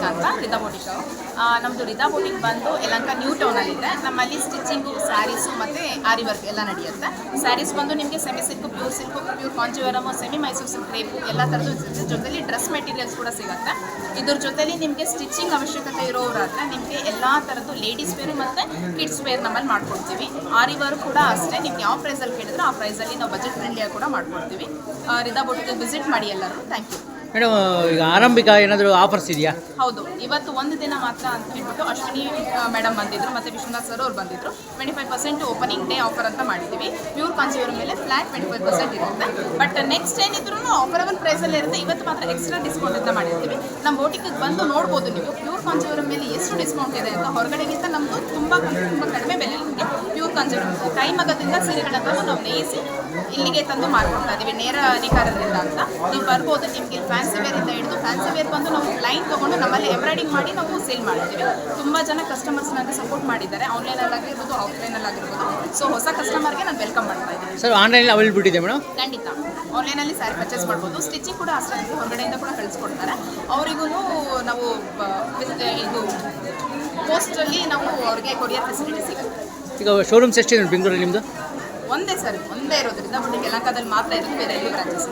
ಯಲಂಕ ಅಂತ ರಿತಾ ಬೋಟಿಕ್ ನಮ್ಮದು ರಿದಾ ಬೋಟಿಕ್ ಬಂದು ಯಲಂಕ ನ್ಯೂ ಟೌನಲ್ಲಿದೆ ನಮ್ಮಲ್ಲಿ ಸ್ಟಿಚಿಂಗು ಸ್ಯಾರೀಸು ಮತ್ತು ಆರಿ ವರ್ಕ್ ಎಲ್ಲ ನಡೆಯುತ್ತೆ. ಸ್ಯಾರೀಸ್ ಬಂದು ನಿಮಗೆ semi silk pure silk pure Kanjivaram semi Mysuru silk rape ಎಲ್ಲ ಥರದ್ದು ಜೊತೆಲಿ ಡ್ರೆಸ್ ಮೆಟೀರಿಯಲ್ಸ್ ಕೂಡ ಸಿಗುತ್ತೆ. ಇದ್ರ ಜೊತೆಲಿ ನಿಮಗೆ ಸ್ಟಿಚಿಂಗ್ ಅವಶ್ಯಕತೆ ಇರೋರಾದ್ರೆ ನಿಮಗೆ ಎಲ್ಲ ಥರದ್ದು ಲೇಡೀಸ್ ವೇರು ಮತ್ತು ಕಿಡ್ಸ್ ವೇರ್ ನಮ್ಮಲ್ಲಿ ಮಾಡ್ಕೊಡ್ತೀವಿ. ಆರಿ ವರ್ಕ್ ಕೂಡ ಅಷ್ಟೇ. ನಿಮ್ಗೆ ಯಾವ ಪ್ರೈಸಲ್ಲಿ ಕೇಳಿದ್ರೆ ಆ ಪ್ರೈಸಲ್ಲಿ ನಾವು ಬಜೆಟ್ ಫ್ರೆಂಡ್ಲಿಯಾಗಿ ಕೂಡ ಮಾಡ್ಕೊಡ್ತೀವಿ. ರಿದಾ ಬೋಟಿಗೆ ವಿಸಿಟ್ ಮಾಡಿ ಎಲ್ಲರೂ. ಥ್ಯಾಂಕ್ ಯು ಮೇಡಮ್ ಈಗ ಆರಂಭಿಕ ಏನಾದರೂ ಆಫರ್ಸ್ ಇದೆಯಾ? ಹೌದು, ಇವತ್ತು ಒಂದು ದಿನ ಮಾತ್ರ ಅಂತ ಹೇಳ್ಬಿಟ್ಟು ಅಶ್ವಿನಿ ಮೇಡಮ್ ಬಂದಿದ್ರು, ಮತ್ತೆ ವಿಶ್ವನಾಥ್ ಸರ್ ಅವ್ರು ಬಂದಿದ್ರು. Twenty five percent opening day offer ಅಂತ ಮಾಡಿದ್ದೀವಿ ಪ್ಯೂರ್ ಕಾಂಚಿವರ ಮೇಲೆ ಫ್ಲಾಟ್ ಟ್ವೆಂಟಿ ಫೈವ್ ಪರ್ಸೆಂಟ್ ಇರುತ್ತೆ ಬಟ್ ನೆಕ್ಸ್ಟ್ ಏನಿದ್ರು ಆಫರಬಲ್ ಪ್ರೈಸಲ್ಲಿ ಇರುತ್ತೆ. ಇವತ್ತು ಮಾತ್ರ ಎಕ್ಸ್ಟ್ರಾ ಡಿಸ್ಕೌಂಟ್ ಅಂತ ಮಾಡಿರ್ತೀವಿ ನಮ್ಮ ಬೋಟಿಗೆ ಬಂದು ನೋಡ್ಬೋದು ನೀವು. ಪ್ಯೂರ್ ಕಾಂಚಿವರ ಮೇಲೆ ಎಷ್ಟು ಡಿಸ್ಕೌಂಟ್ ಇದೆ ಅಂತ ಹೊರಗಡೆಗಿಂತ ನಮ್ಮದು ತುಂಬ ತುಂಬ ಕಡಿಮೆ ಬೆಲೆ ಕಾಂಚಿವರ ಕೈಮಗದಿಂದ ಸೀರೆಗಳನ್ನು ನಾವು ನೇಯಿಸಿ ಇಲ್ಲಿಗೆ ತಂದು ಮಾರ್ಕೊಡ್ತಾ ಇದ್ದೀವಿ ನೇರ ಅಧಿಕಾರದಿಂದ ಅಂತ. ನೀವು ಬರ್ಬೋದು ನಿಮಗೆ ಫ್ಯಾನ್ಸಿ ವೇರ್ ಇಂದ ಹಿಡಿದು ಫ್ಯಾನ್ಸಿ ವೇರ್ ಬಂದು ನಾವು ಲೈನ್ ತೊಗೊಂಡು ನಮ್ಮಲ್ಲಿ ಎಂಬ್ರಾಯ್ಡಿಂಗ್ ಮಾಡಿ ನಾವು ಸೇಲ್ ಮಾಡ್ತೀವಿ. ತುಂಬ ಜನ ಕಸ್ಟಮರ್ಸ್ ನನಗೆ ಸಪೋರ್ಟ್ ಮಾಡಿದ್ದಾರೆ. ಆನ್ಲೈನಲ್ಲಿ ಆಗಿರ್ಬೋದು ಆಫ್ಲೈನಲ್ಲಿ ಆಗಿರ್ಬೋದು. ಸೊ ಹೊಸ ಕಸ್ಟಮರ್ಗೆ ನಾನು ವೆಲ್ಕಮ್ ಮಾಡ್ತಾ ಇದ್ದೀನಿ ಸರ್ ಆನ್ಲೈನ್ ಅವೈಲಬಿಲಿಟಿ ಇದೆ ಮೇಡಮ್? ಖಂಡಿತ. ಆನ್ಲೈನಲ್ಲಿ ಸ್ಯಾರಿ ಪರ್ಚೇಸ್ ಮಾಡ್ಬೋದು. ಸ್ಟಿಚಿಂಗ್ ಕೂಡ ಅಷ್ಟೇ. ಹೊರಗಡೆಯಿಂದ ಕೂಡ ಕಳಿಸ್ಕೊಡ್ತಾರೆ. ಅವರಿಗೂ ನಾವು ಇದು ಪೋಸ್ಟಲ್ಲಿ ನಾವು ಅವ್ರಿಗೆ ಕೊರಿಯರ್ ಫೆಸಿಲಿಟಿ ಸಿಗುತ್ತೆ. ಈಗ ಶೋರೂಮ್ಸ್ ಎಷ್ಟಿದೆ ಬೆಂಗಳೂರಲ್ಲಿ ನಿಮ್ಮದು ಒಂದೇ ಸರ್, ಒಂದೇ ಇರೋದ್ರಿಂದ ಬಟ್ ಯಲಂಕದಲ್ಲಿ ಮಾತ್ರ ಇರೋದು, ಬೇರೆ ಎಲ್ಲೂ ಬ್ರಾಂಚಸ್